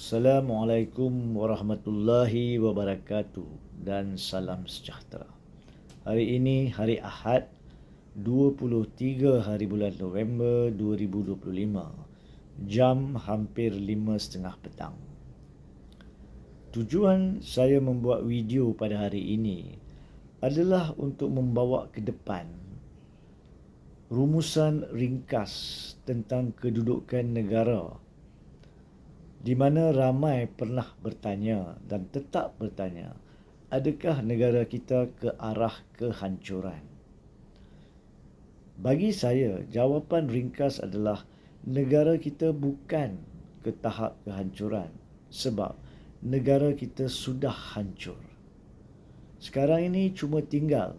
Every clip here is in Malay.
Assalamualaikum warahmatullahi wabarakatuh dan salam sejahtera. Hari ini hari Ahad 23 hari bulan November 2025. Jam hampir 5.30 petang. Tujuan saya membuat video pada hari ini adalah untuk membawa ke depan rumusan ringkas tentang kedudukan negara di mana ramai pernah bertanya dan tetap bertanya, adakah negara kita ke arah kehancuran? Bagi saya, jawapan ringkas adalah negara kita bukan ke tahap kehancuran sebab negara kita sudah hancur. Sekarang ini cuma tinggal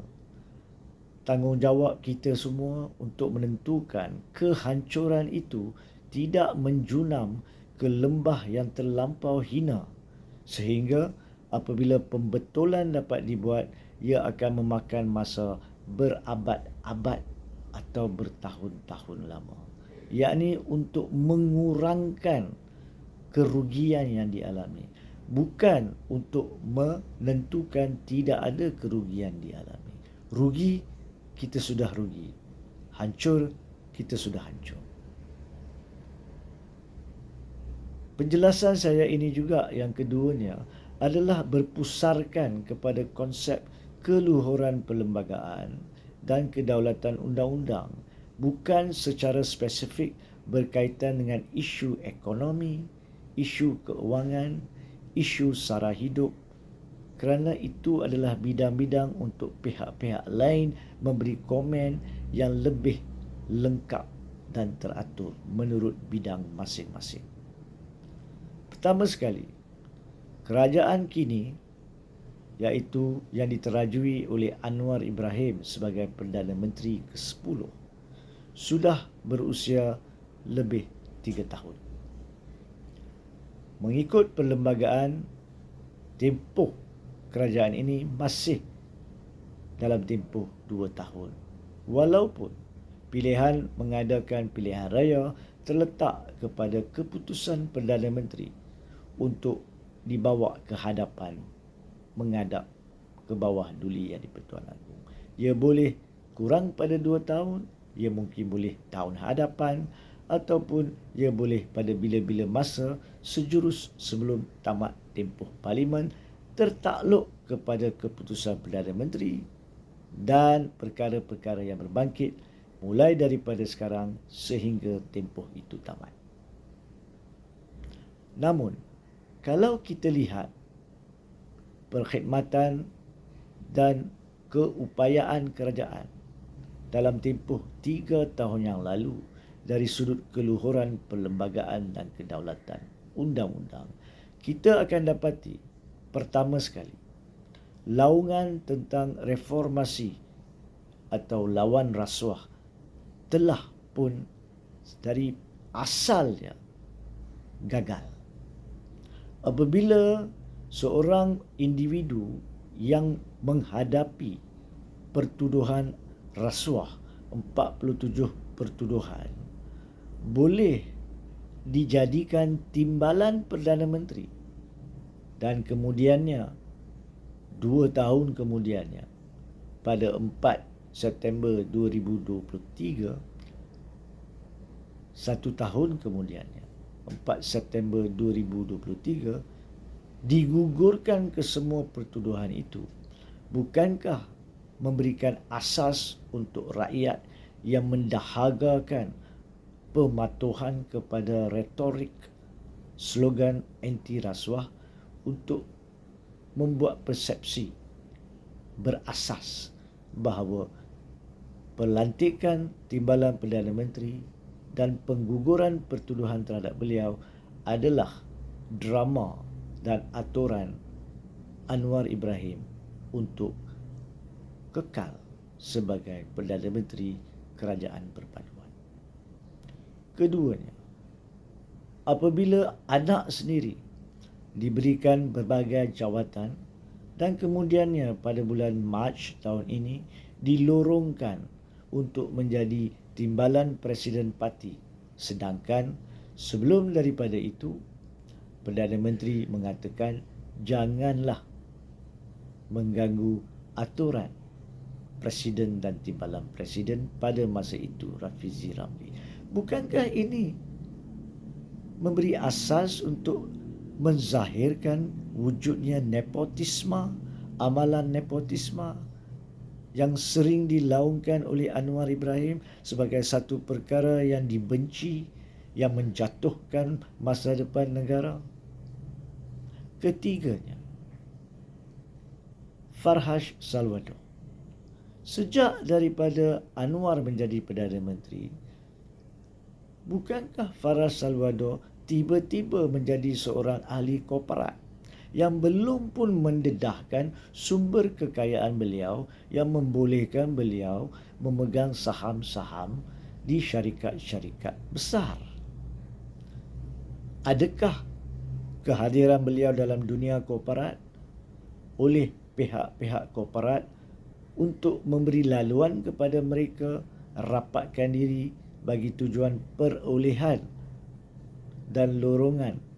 tanggungjawab kita semua untuk menentukan kehancuran itu tidak menjunam ke lembah yang terlampau hina sehingga apabila pembetulan dapat dibuat ia akan memakan masa berabad-abad atau bertahun-tahun lama. Yakni untuk mengurangkan kerugian yang dialami bukan untuk menentukan tidak ada kerugian dialami. Rugi kita sudah rugi. Hancur kita sudah hancur Penjelasan saya ini juga yang keduanya adalah berpusarkan kepada konsep keluhuran perlembagaan dan kedaulatan undang-undang bukan secara spesifik berkaitan dengan isu ekonomi, isu keuangan, isu sara hidup kerana itu adalah bidang-bidang untuk pihak-pihak lain memberi komen yang lebih lengkap dan teratur menurut bidang masing-masing. Pertama sekali, kerajaan kini iaitu yang diterajui oleh Anwar Ibrahim sebagai Perdana Menteri ke-10 sudah berusia lebih tiga tahun. Mengikut perlembagaan, tempoh kerajaan ini masih dalam tempoh dua tahun. Walaupun pilihan mengadakan pilihan raya terletak kepada keputusan Perdana Menteri untuk dibawa ke hadapan menghadap ke bawah duli yang di-Pertuan Agong. Ia boleh kurang pada dua tahun, ia mungkin boleh tahun hadapan ataupun ia boleh pada bila-bila masa sejurus sebelum tamat tempoh parlimen tertakluk kepada keputusan Perdana Menteri dan perkara-perkara yang berbangkit mulai daripada sekarang sehingga tempoh itu tamat. Namun, kalau kita lihat perkhidmatan dan keupayaan kerajaan dalam tempoh tiga tahun yang lalu dari sudut keluhuran perlembagaan dan kedaulatan undang-undang, kita akan dapati pertama sekali laungan tentang reformasi atau lawan rasuah telah pun dari asalnya gagal apabila seorang individu yang menghadapi pertuduhan rasuah 47 pertuduhan boleh dijadikan timbalan Perdana Menteri. Dan kemudiannya dua tahun kemudiannya pada 4 September 2023 satu tahun kemudiannya 4 September 2023 digugurkan ke semua pertuduhan itu. Bukankah memberikan asas untuk rakyat yang mendahagakan pematuhan kepada retorik slogan anti rasuah untuk membuat persepsi berasas bahawa pelantikan timbalan Perdana Menteri dan pengguguran pertuduhan terhadap beliau adalah drama dan aturan Anwar Ibrahim untuk kekal sebagai Perdana Menteri Kerajaan Perpaduan. Keduanya, apabila anak sendiri diberikan berbagai jawatan dan kemudiannya pada bulan Mac tahun ini dilorongkan untuk menjadi timbalan Presiden Parti. Sedangkan sebelum daripada itu, Perdana Menteri mengatakan janganlah mengganggu aturan Presiden dan Timbalan Presiden pada masa itu Rafizi Ramli. Bukankah ini memberi asas untuk menzahirkan wujudnya nepotisme, amalan nepotisme yang sering dilaungkan oleh Anwar Ibrahim sebagai satu perkara yang dibenci yang menjatuhkan masa depan negara. Ketiganya, Farhash Salvador. Sejak daripada Anwar menjadi Perdana Menteri, bukankah Farhash Salvador tiba-tiba menjadi seorang ahli korporat yang belum pun mendedahkan sumber kekayaan beliau yang membolehkan beliau memegang saham-saham di syarikat-syarikat besar. Adakah kehadiran beliau dalam dunia korporat oleh pihak-pihak korporat untuk memberi laluan kepada mereka rapatkan diri bagi tujuan perolehan dan lorongan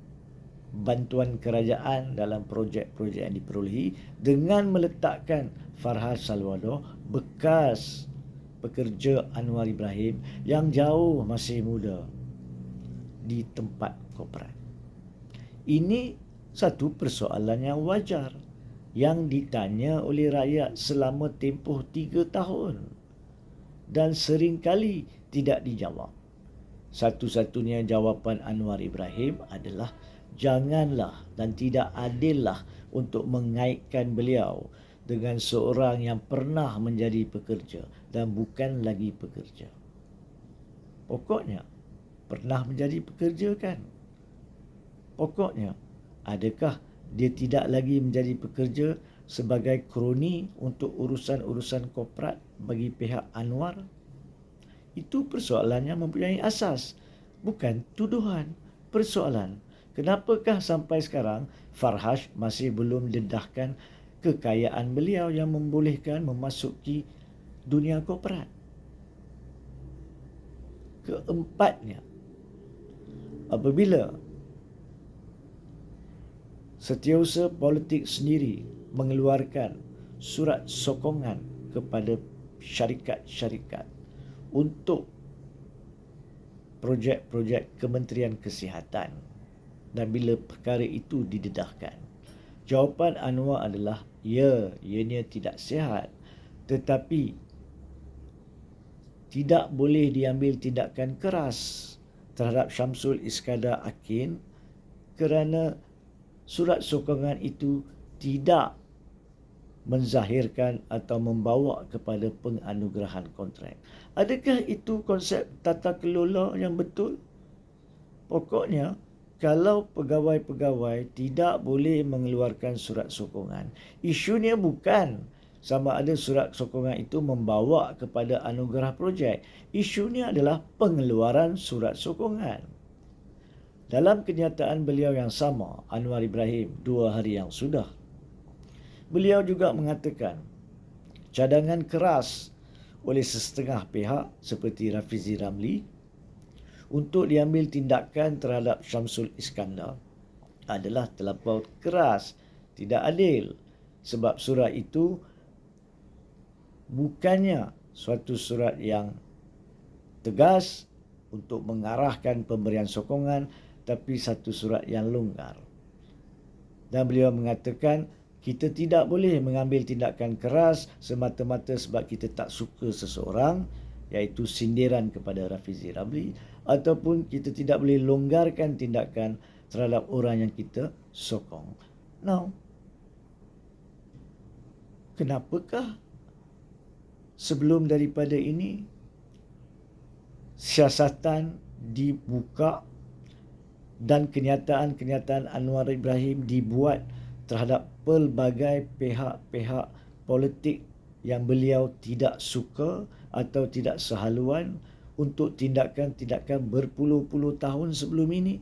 bantuan kerajaan dalam projek-projek yang diperolehi dengan meletakkan Farhad Salwado bekas pekerja Anwar Ibrahim yang jauh masih muda di tempat korporat. Ini satu persoalan yang wajar yang ditanya oleh rakyat selama tempoh tiga tahun dan seringkali tidak dijawab. Satu-satunya jawapan Anwar Ibrahim adalah janganlah dan tidak adillah untuk mengaitkan beliau dengan seorang yang pernah menjadi pekerja dan bukan lagi pekerja. Pokoknya, pernah menjadi pekerja kan? Pokoknya, adakah dia tidak lagi menjadi pekerja sebagai kroni untuk urusan-urusan korporat bagi pihak Anwar? Itu persoalan yang mempunyai asas. Bukan tuduhan. Persoalan. Kenapakah sampai sekarang Farhash masih belum dedahkan kekayaan beliau yang membolehkan memasuki dunia korporat? Keempatnya, apabila setiausaha politik sendiri mengeluarkan surat sokongan kepada syarikat-syarikat untuk projek-projek Kementerian Kesihatan dan bila perkara itu didedahkan. Jawapan Anwar adalah ya, ianya tidak sihat tetapi tidak boleh diambil tindakan keras terhadap Syamsul Iskandar Akin kerana surat sokongan itu tidak menzahirkan atau membawa kepada penganugerahan kontrak. Adakah itu konsep tata kelola yang betul? Pokoknya, kalau pegawai-pegawai tidak boleh mengeluarkan surat sokongan, isunya bukan sama ada surat sokongan itu membawa kepada anugerah projek. Isunya adalah pengeluaran surat sokongan. Dalam kenyataan beliau yang sama, Anwar Ibrahim, dua hari yang sudah Beliau juga mengatakan cadangan keras oleh setengah pihak seperti Rafizi Ramli untuk diambil tindakan terhadap Syamsul Iskandar adalah terlampau keras, tidak adil sebab surat itu bukannya suatu surat yang tegas untuk mengarahkan pemberian sokongan tapi satu surat yang longgar. Dan beliau mengatakan kita tidak boleh mengambil tindakan keras semata-mata sebab kita tak suka seseorang iaitu sindiran kepada Rafizi Rabli ataupun kita tidak boleh longgarkan tindakan terhadap orang yang kita sokong. Now, kenapakah sebelum daripada ini siasatan dibuka dan kenyataan-kenyataan Anwar Ibrahim dibuat terhadap pelbagai pihak-pihak politik yang beliau tidak suka atau tidak sehaluan untuk tindakan-tindakan berpuluh-puluh tahun sebelum ini?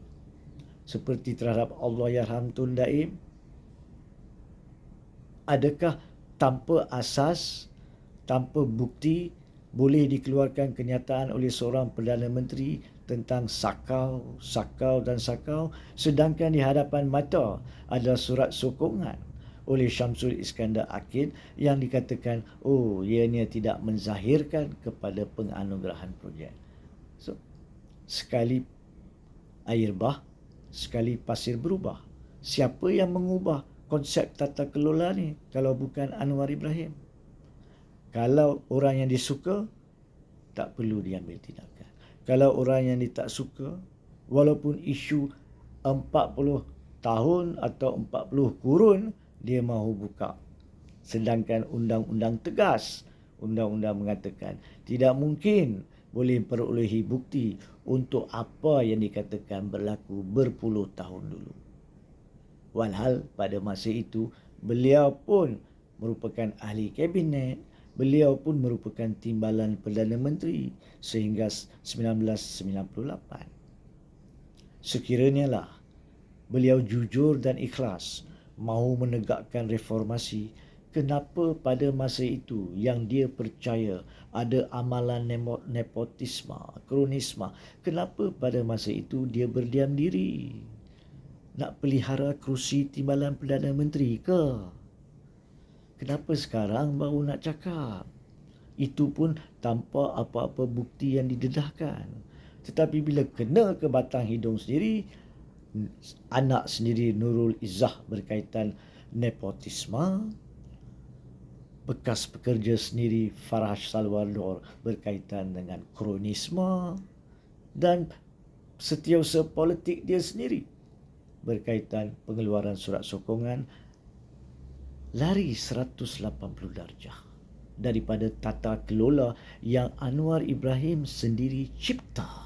Seperti terhadap Allah Yarham Tun Daim. Adakah tanpa asas tanpa bukti boleh dikeluarkan kenyataan oleh seorang Perdana Menteri tentang sakau, sakau dan sakau sedangkan di hadapan mata adalah surat sokongan oleh Syamsul Iskandar Akid yang dikatakan oh ianya tidak menzahirkan kepada penganugerahan projek. So sekali air bah, sekali pasir berubah. Siapa yang mengubah konsep tata kelola ni kalau bukan Anwar Ibrahim? Kalau orang yang disuka tak perlu diambil tindakan. Kalau orang yang tak suka walaupun isu 40 tahun atau 40 kurun dia mahu buka. Sedangkan undang-undang tegas, undang-undang mengatakan tidak mungkin boleh perolehi bukti untuk apa yang dikatakan berlaku berpuluh tahun dulu. Walhal pada masa itu beliau pun merupakan ahli kabinet, beliau pun merupakan timbalan Perdana Menteri sehingga 1998. Sekiranya lah beliau jujur dan ikhlas mahu menegakkan reformasi kenapa pada masa itu yang dia percaya ada amalan nepotisme, kronisme, kenapa pada masa itu dia berdiam diri? Nak pelihara kerusi timbalan Perdana Menteri ke? Kenapa sekarang baru nak cakap? Itu pun tanpa apa-apa bukti yang didedahkan. Tetapi bila kena ke batang hidung sendiri, anak sendiri Nurul Izzah berkaitan nepotisme, bekas pekerja sendiri Farah Salvador berkaitan dengan kronisme dan setiausaha politik dia sendiri berkaitan pengeluaran surat sokongan lari 180 darjah daripada tata kelola yang Anwar Ibrahim sendiri cipta.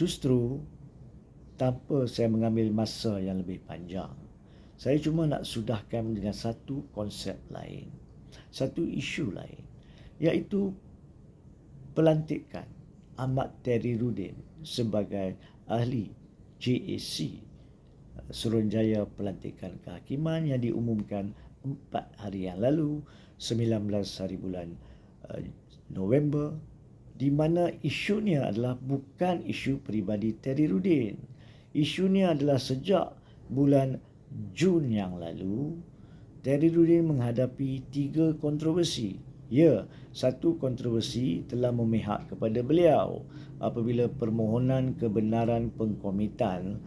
Justru tanpa saya mengambil masa yang lebih panjang, saya cuma nak sudahkan dengan satu konsep lain. Satu isu lain. Iaitu pelantikan Ahmad Terry Rudin sebagai ahli JAC Suruhanjaya Pelantikan Kehakiman yang diumumkan empat hari yang lalu 19 hari bulan uh, November di mana isunya adalah bukan isu peribadi Terry Rudin. Isunya adalah sejak bulan Jun yang lalu, Terry Rudin menghadapi tiga kontroversi. Ya, satu kontroversi telah memihak kepada beliau apabila permohonan kebenaran pengkomitan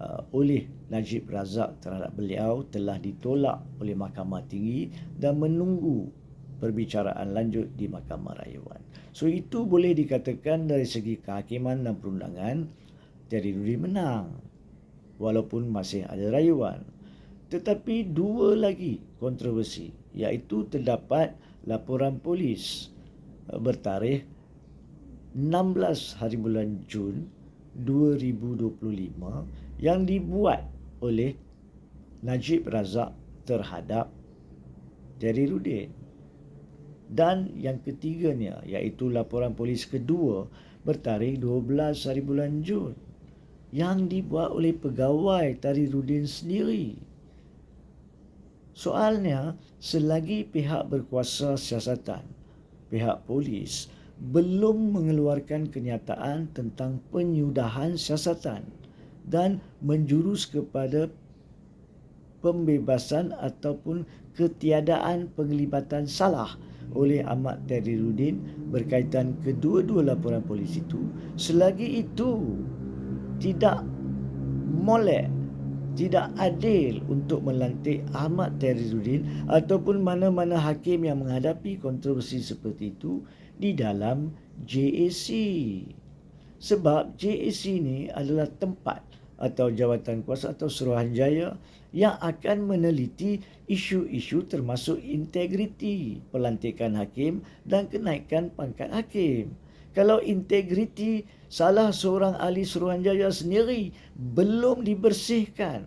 uh, oleh Najib Razak terhadap beliau telah ditolak oleh Mahkamah Tinggi dan menunggu perbicaraan lanjut di Mahkamah Rayuan. So itu boleh dikatakan dari segi kehakiman dan perundangan Terry Rudin menang walaupun masih ada rayuan. Tetapi dua lagi kontroversi iaitu terdapat laporan polis eh, bertarikh 16 hari bulan Jun 2025 yang dibuat oleh Najib Razak terhadap Terry Rudin. Dan yang ketiganya iaitu laporan polis kedua bertarikh 12 hari bulan Jun yang dibuat oleh pegawai Tarirudin sendiri. Soalnya, selagi pihak berkuasa siasatan, pihak polis belum mengeluarkan kenyataan tentang penyudahan siasatan dan menjurus kepada pembebasan ataupun ketiadaan penglibatan salah oleh Ahmad Tarirudin berkaitan kedua-dua laporan polis itu. Selagi itu, tidak molek tidak adil untuk melantik Ahmad Terizuddin ataupun mana-mana hakim yang menghadapi kontroversi seperti itu di dalam JAC. Sebab JAC ini adalah tempat atau jawatan kuasa atau suruhanjaya yang akan meneliti isu-isu termasuk integriti pelantikan hakim dan kenaikan pangkat hakim. Kalau integriti salah seorang ahli Suruhanjaya sendiri belum dibersihkan,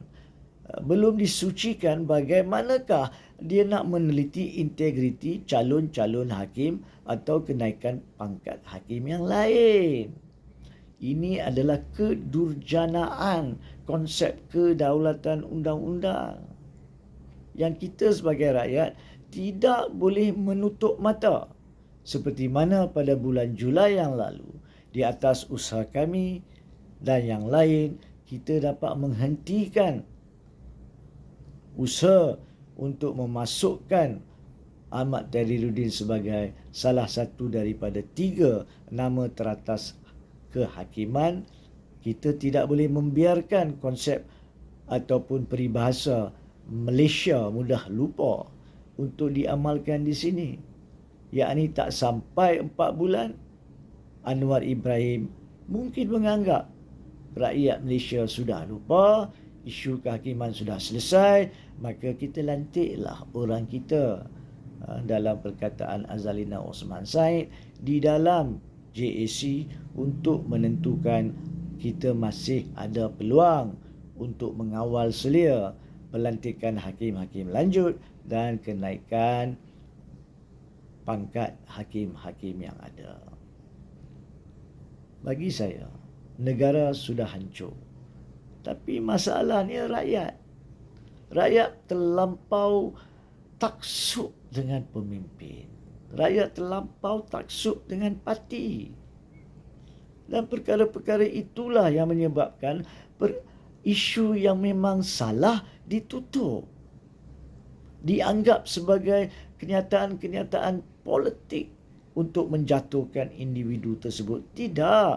uh, belum disucikan bagaimanakah dia nak meneliti integriti calon-calon hakim atau kenaikan pangkat hakim yang lain. Ini adalah kedurjanaan konsep kedaulatan undang-undang. Yang kita sebagai rakyat tidak boleh menutup mata seperti mana pada bulan Julai yang lalu di atas usaha kami dan yang lain kita dapat menghentikan usaha untuk memasukkan Ahmad Tahriruddin sebagai salah satu daripada tiga nama teratas kehakiman kita tidak boleh membiarkan konsep ataupun peribahasa Malaysia mudah lupa untuk diamalkan di sini. Yakni tak sampai empat bulan Anwar Ibrahim mungkin menganggap rakyat Malaysia sudah lupa, isu kehakiman sudah selesai, maka kita lantiklah orang kita. Ha, dalam perkataan Azalina Osman Said di dalam JAC untuk menentukan kita masih ada peluang untuk mengawal selia pelantikan hakim-hakim lanjut dan kenaikan pangkat hakim-hakim yang ada. Bagi saya, negara sudah hancur. Tapi masalahnya rakyat. Rakyat terlampau taksub dengan pemimpin. Rakyat terlampau taksub dengan parti. Dan perkara-perkara itulah yang menyebabkan per- isu yang memang salah ditutup. Dianggap sebagai kenyataan-kenyataan politik untuk menjatuhkan individu tersebut. Tidak.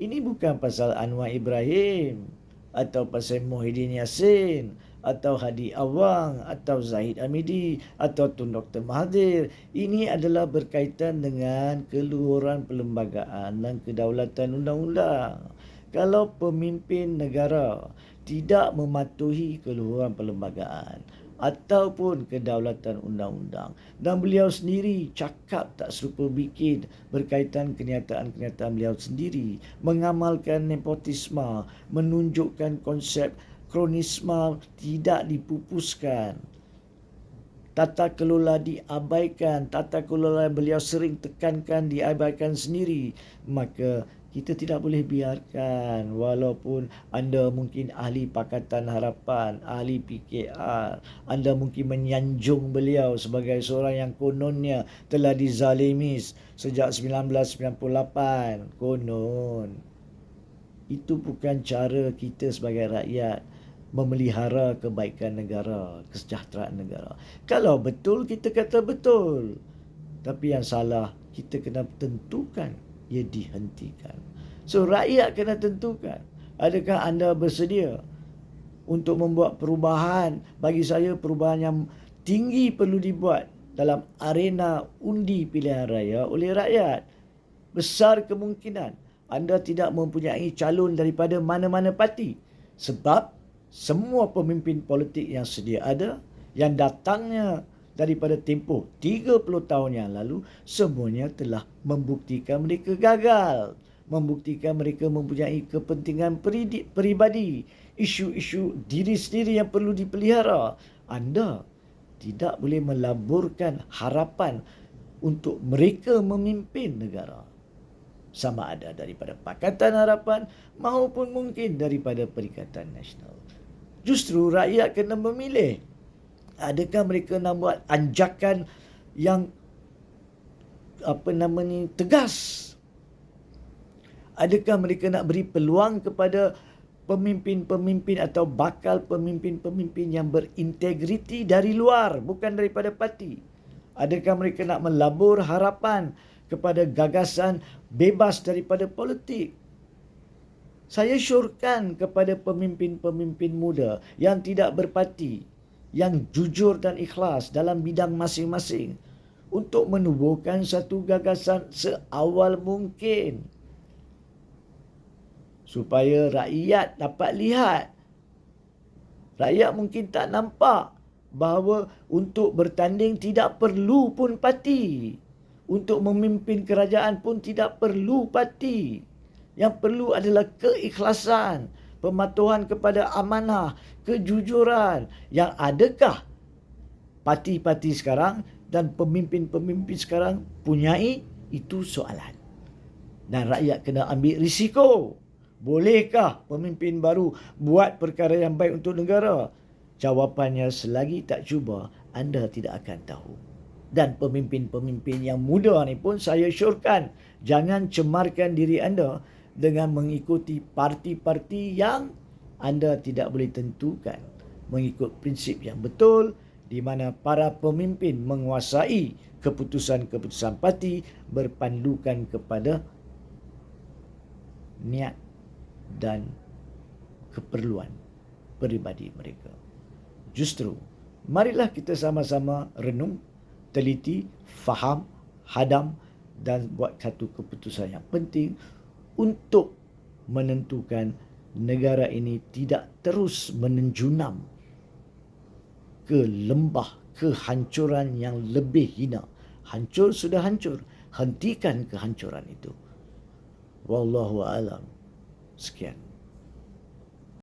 Ini bukan pasal Anwar Ibrahim atau pasal Muhyiddin Yassin atau Hadi Awang atau Zahid Amidi atau Tun Dr. Mahathir. Ini adalah berkaitan dengan keluhuran perlembagaan dan kedaulatan undang-undang. Kalau pemimpin negara tidak mematuhi keluhuran perlembagaan, ataupun kedaulatan undang-undang dan beliau sendiri cakap tak serupa bikin berkaitan kenyataan-kenyataan beliau sendiri mengamalkan nepotisme menunjukkan konsep kronisme tidak dipupuskan tata kelola diabaikan tata kelola beliau sering tekankan diabaikan sendiri maka kita tidak boleh biarkan walaupun anda mungkin ahli Pakatan Harapan, ahli PKR, anda mungkin menyanjung beliau sebagai seorang yang kononnya telah dizalimi sejak 1998. Konon. Itu bukan cara kita sebagai rakyat memelihara kebaikan negara, kesejahteraan negara. Kalau betul kita kata betul. Tapi yang salah kita kena tentukan ia dihentikan. So rakyat kena tentukan adakah anda bersedia untuk membuat perubahan bagi saya perubahan yang tinggi perlu dibuat dalam arena undi pilihan raya oleh rakyat. Besar kemungkinan anda tidak mempunyai calon daripada mana-mana parti sebab semua pemimpin politik yang sedia ada yang datangnya daripada tempoh 30 tahun yang lalu semuanya telah membuktikan mereka gagal. Membuktikan mereka mempunyai kepentingan peribadi isu-isu diri sendiri yang perlu dipelihara. Anda tidak boleh melaburkan harapan untuk mereka memimpin negara. Sama ada daripada Pakatan Harapan maupun mungkin daripada Perikatan Nasional justru rakyat kena memilih. Adakah mereka nak buat anjakan yang apa nama ni tegas? Adakah mereka nak beri peluang kepada pemimpin-pemimpin atau bakal pemimpin-pemimpin yang berintegriti dari luar bukan daripada parti? Adakah mereka nak melabur harapan kepada gagasan bebas daripada politik saya syurkan kepada pemimpin-pemimpin muda yang tidak berparti yang jujur dan ikhlas dalam bidang masing-masing untuk menubuhkan satu gagasan seawal mungkin. Supaya rakyat dapat lihat. Rakyat mungkin tak nampak bahawa untuk bertanding tidak perlu pun parti. Untuk memimpin kerajaan pun tidak perlu parti yang perlu adalah keikhlasan pematuhan kepada amanah, kejujuran yang adakah parti-parti sekarang dan pemimpin-pemimpin sekarang punyai itu soalan. Dan rakyat kena ambil risiko. Bolehkah pemimpin baru buat perkara yang baik untuk negara? Jawapannya selagi tak cuba, anda tidak akan tahu. dan pemimpin-pemimpin yang muda ni pun saya syorkan jangan cemarkan diri anda dengan mengikuti parti-parti yang anda tidak boleh tentukan mengikut prinsip yang betul di mana para pemimpin menguasai keputusan-keputusan parti berpandukan kepada niat dan keperluan peribadi mereka. Justru, marilah kita sama-sama renung, teliti, faham, hadam dan buat satu keputusan yang penting untuk menentukan negara ini tidak terus menenjunam ke lembah kehancuran yang lebih hina. Hancur sudah hancur. Hentikan kehancuran itu. Wallahu alam. Sekian.